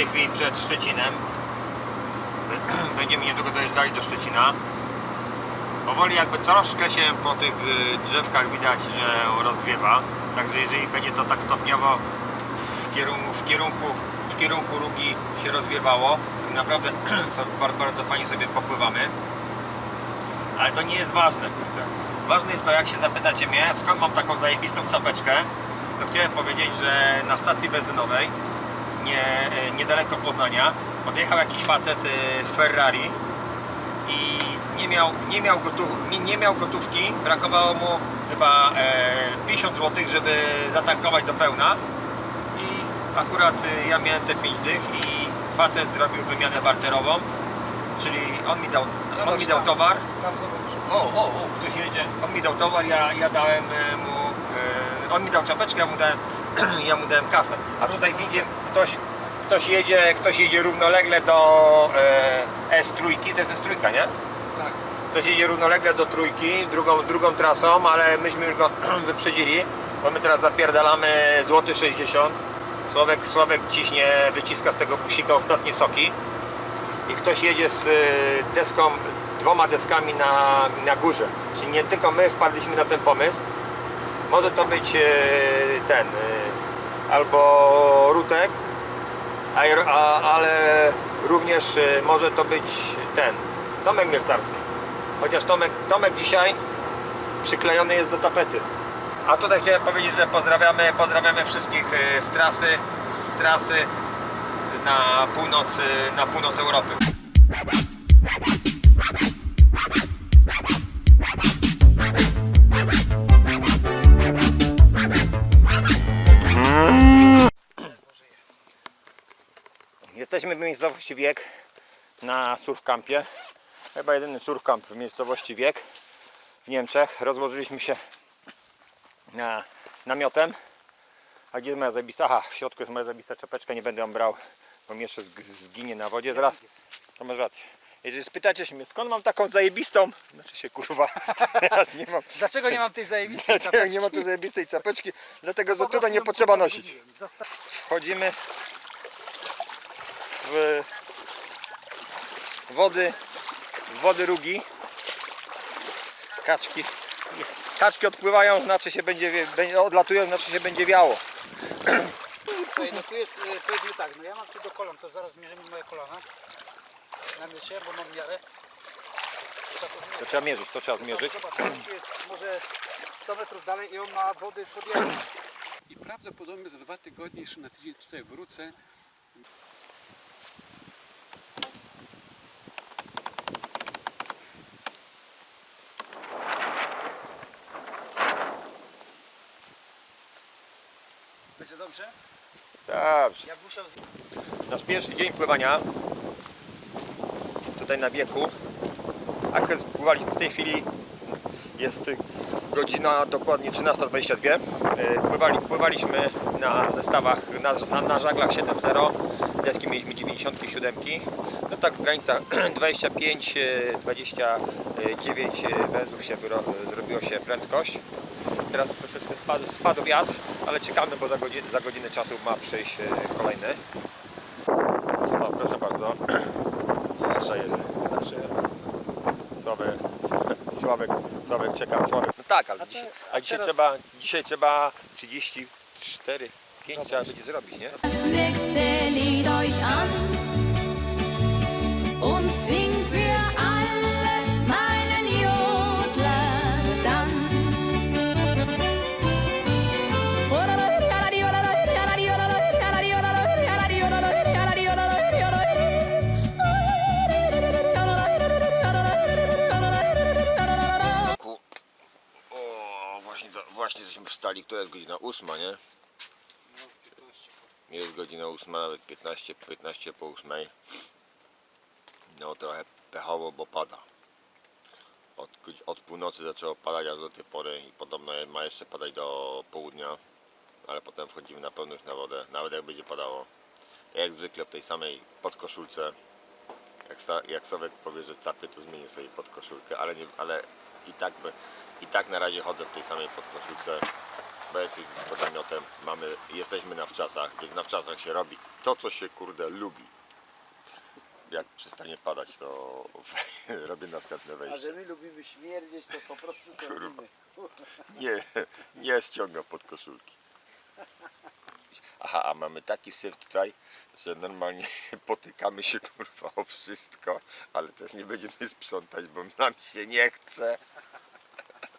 tej chwili przed Szczecinem. Będziemy niedługo dojeżdżali do Szczecina. Powoli jakby troszkę się po tych y, drzewkach widać, że rozwiewa. Także jeżeli będzie to tak stopniowo w kierunku, w kierunku, w kierunku Rugi się rozwiewało, to naprawdę bardzo fajnie sobie popływamy. Ale to nie jest ważne, kurde. Ważne jest to, jak się zapytacie mnie, skąd mam taką zajebistą czapeczkę, to chciałem powiedzieć, że na stacji benzynowej, nie, e, niedaleko Poznania, podjechał jakiś facet e, Ferrari i nie miał, nie miał, gotów, nie, miał gotówki, brakowało mu chyba e, 50 zł, żeby zatankować do pełna i akurat e, ja miałem te 5 dych i facet zrobił wymianę barterową, czyli on mi dał, on mi dał towar, Tam o, o, o, ktoś jedzie. On mi dał towar, ja, ja dałem e, mu. E, on mi dał czapeczkę, ja mu dałem, ja mu dałem kasę. A tutaj widzę, ktoś, ktoś jedzie, ktoś jedzie równolegle do e, S3, to jest S3, nie? Tak. Ktoś jedzie równolegle do trójki, drugą, drugą trasą, ale myśmy już go wyprzedzili, bo my teraz zapierdalamy złoty 60. Sławek, Sławek ciśnie, wyciska z tego busika ostatnie soki i ktoś jedzie z y, deską, dwoma deskami na, na górze. Czyli nie tylko my wpadliśmy na ten pomysł. Może to być y, ten y, albo Rutek, ale również y, może to być ten Tomek Miercarski. Chociaż Tomek, Tomek dzisiaj przyklejony jest do tapety. A tutaj chciałem powiedzieć, że pozdrawiamy, pozdrawiamy wszystkich y, z trasy, z trasy na północ, y, na północ Europy. Jesteśmy w miejscowości Wiek na surfcampie. Chyba jedyny surfcamp w miejscowości Wiek w Niemczech. Rozłożyliśmy się na namiotem. A gdzie jest moja zabista? Aha, w środku jest moja zabista czapeczka, nie będę ją brał, bo mi jeszcze zg- zginie na wodzie zaraz. To masz rację. Jeżeli spytacie się mnie, skąd mam taką zajebistą, znaczy się kurwa, teraz nie mam, Dlaczego nie mam tej zajebistej dlaczego nie ma tej zajebistej czapeczki, dlatego że tutaj nie potrzeba nosić. Wchodzimy w wody, w wody rugi. Kaczki, kaczki odpływają, znaczy się będzie, odlatują, znaczy się będzie wiało. Słuchaj, no tu jest, y, powiedzmy tak, no ja mam tu do kolan, to zaraz zmierzymy moje kolana. Na miecie, bo mam miarę. To trzeba mierzyć, to trzeba zmierzyć. Zobacz, tu jest może 100 metrów dalej i on ma wody podjechać. I prawdopodobnie za dwa tygodnie, jeszcze na tydzień tutaj wrócę. Będzie dobrze? Dobrze. Jak musiał... Nasz pierwszy dzień pływania tutaj na wieku. Akres pływaliśmy w tej chwili jest godzina dokładnie 13.22. E, Pływali, pływaliśmy na zestawach, na, na, na żaglach 7.0. Deski mieliśmy 97. No tak w granicach 25, e, 29 węzłów się wyro, zrobiło się prędkość. Teraz troszeczkę spadł, spadł wiatr, ale czekamy, bo za godzinę, za godzinę czasu ma przyjść e, kolejny. O, proszę bardzo. Nasza jest. Nasze. Sławek, Sławek, Sławek czeka, Sławek. No tak, ale A te- dzisiaj, a a dzisiaj, teraz- trzeba, dzisiaj trzeba 34, 5 trzeba będzie zrobić, nie? Das nächste Lied euch an und singt für wstali, która jest godzina 8, nie? Jest godzina 8, nawet 15, 15 po 8. No trochę pechowo, bo pada. Od, od północy zaczęło padać aż do tej pory i podobno ma jeszcze padać do południa. Ale potem wchodzimy na pełność na wodę, nawet jak będzie padało. Jak zwykle w tej samej podkoszulce. Jak, jak Sławek powie, że capie, to zmienię sobie podkoszulkę, ale, nie, ale i, tak, by- i tak na razie chodzę w tej samej podkoszulce. bez pod namiotem mamy, jesteśmy na wczasach, więc na wczasach się robi to, co się kurde lubi. Jak przestanie padać, to robię następne A wejście. że my lubimy śmierdzieć, to po prostu to Kurwa. Nie, nie ściąga pod koszulki. Aha, a mamy taki syf tutaj, że normalnie potykamy się kurwa o wszystko, ale też nie będziemy sprzątać, bo nam się nie chce.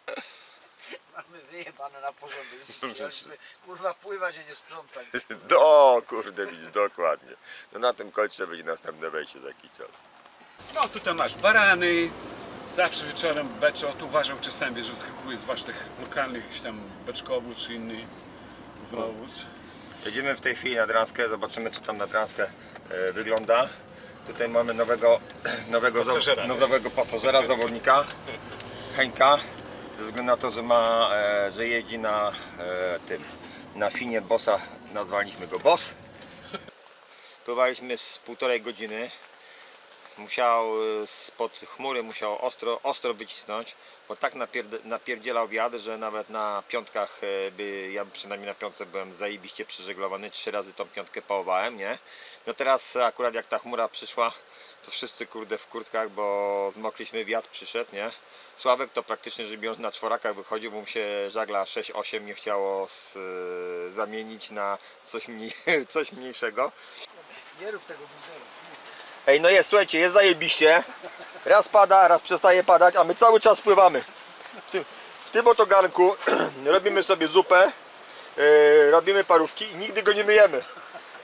Mamy wyjebane na porządek. Chcieliśmy, kurwa pływać, a nie sprzątać. Do, kurde, widzisz, dokładnie. No na tym kończę będzie następne wejście za jakiś czas. No tutaj masz barany. Zawsze wieczorem beczot uważał czasami, że wyskakuje z waszych lokalnych jakiś tam beczkowu czy inny wąwóz. Jedziemy w tej chwili na Dranskę, zobaczymy co tam na Dranskę e, wygląda. Tutaj mamy nowego, nowego, Pasażera, no, nowego pasażera, zawodnika, Henka, ze względu na to, że ma, e, że jeździ na e, tym, na finie Bossa, nazwaliśmy go Boss. Pływaliśmy z półtorej godziny. Musiał e, spod chmury musiał ostro, ostro wycisnąć, bo tak napierd, napierdzielał wiatr, że nawet na piątkach e, by, ja przynajmniej na piątce byłem zajebiście przeżeglowany, trzy razy tą piątkę pałowałem, nie? No teraz akurat jak ta chmura przyszła, to wszyscy kurde w kurtkach, bo zmokliśmy, wiatr przyszedł, nie? Sławek to praktycznie rzecz biorąc na czworakach wychodził, bo mu się żagla 6-8 nie chciało z, e, zamienić na coś, mniej, coś mniejszego. Nie rób tego buzeru. Ej, no jest, słuchajcie, jest zajebiście. Raz pada, raz przestaje padać, a my cały czas pływamy. W tym, w tym oto garnku robimy sobie zupę, yy, robimy parówki i nigdy go nie myjemy.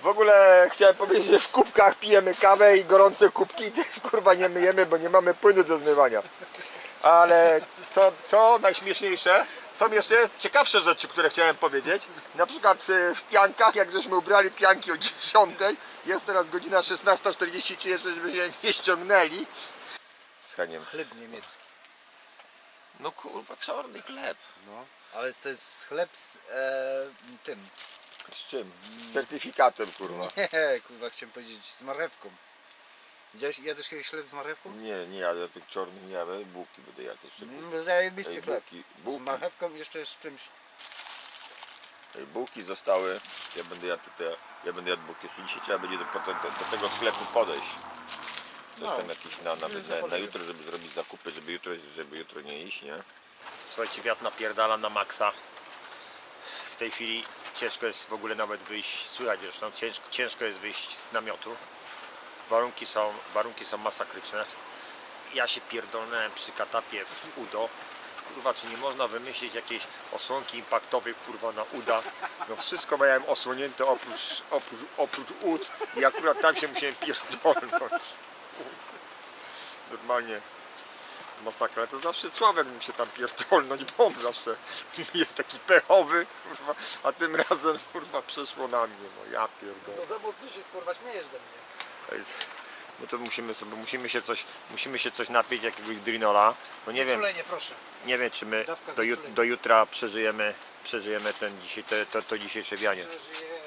W ogóle chciałem powiedzieć, że w kubkach pijemy kawę i gorące kubki i kurwa nie myjemy, bo nie mamy płynu do zmywania. Ale co, co najśmieszniejsze, są jeszcze ciekawsze rzeczy, które chciałem powiedzieć. Na przykład y, w piankach, jak żeśmy ubrali pianki o 10, jest teraz godzina 16.43, jeszcze żeśmy się nie ściągnęli. Z Heniem. Chleb niemiecki. No kurwa, czarny chleb. No. Ale to jest chleb z e, tym. Z czym? Z certyfikatem, kurwa. Nie, kurwa, chciałem powiedzieć z marchewką. Widziałeś, jadłeś kiedyś chleb z marchewką? Nie, nie jadę tych czarnych, nie jadę, bułki będę jadł jeszcze. bułki. Mm, Zajebisty Ej, chleb. bułki, Z bułki, marchewką i jeszcze z czymś. bułki zostały, ja będę jadł te, ja będę jadł bułki, jeszcze dzisiaj trzeba będzie do, do, do, tego sklepu podejść. Coś No. tam jakieś na, na, na, na jutro, żeby zrobić zakupy, żeby jutro, żeby jutro nie iść, nie? Słuchajcie, wiatr napierdala na maksa. W tej chwili ciężko jest w ogóle nawet wyjść, słychać zresztą, ciężko, ciężko jest wyjść z namiotu. Warunki są, warunki są masakryczne. Ja się pierdolnąłem przy katapie w udo. Kurwa, czy nie można wymyślić jakiejś osłonki impaktowej, kurwa, na uda? No wszystko miałem osłonięte oprócz, oprócz, oprócz ud i akurat tam się musiałem pierdolnąć. Normalnie masakra. To zawsze Sławek mi się tam pierdolnąć, bo on zawsze jest taki pechowy, kurwa, a tym razem, kurwa, przeszło na mnie. No ja pierdolę. No za mocno się kurwa śmiejesz ze mnie. To jest- No to musimy sobie, musimy się coś, musimy się coś napić, jakiegoś drinola. No nie wiem, proszę. nie wiem czy my Dawka do, jut, znieczulenia. do jutra przeżyjemy, przeżyjemy ten dzisiaj, to, to, to dzisiejsze wianie. Przeżyjemy.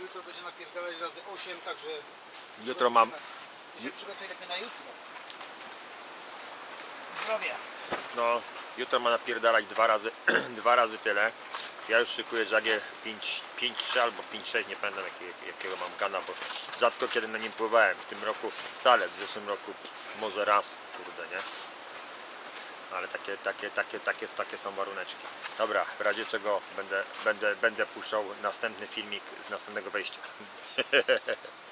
Jutro będzie napierdalać razy 8, także... Jutro mam, się przygotuj lepiej na jutro. Zdrowia. no jutro ma napierdalać dwa razy, dwa razy tyle. Ja już szykuję żagiel 5-3 albo 5-6, nie pamiętam jakiego, jakiego mam gana, bo rzadko kiedy na nim pływałem. W tym roku wcale, w zeszłym roku może raz, kurde, nie? Ale takie, takie, takie, takie, takie są waruneczki. Dobra, w razie czego będę, będę, będę puszczał następny filmik z następnego wejścia.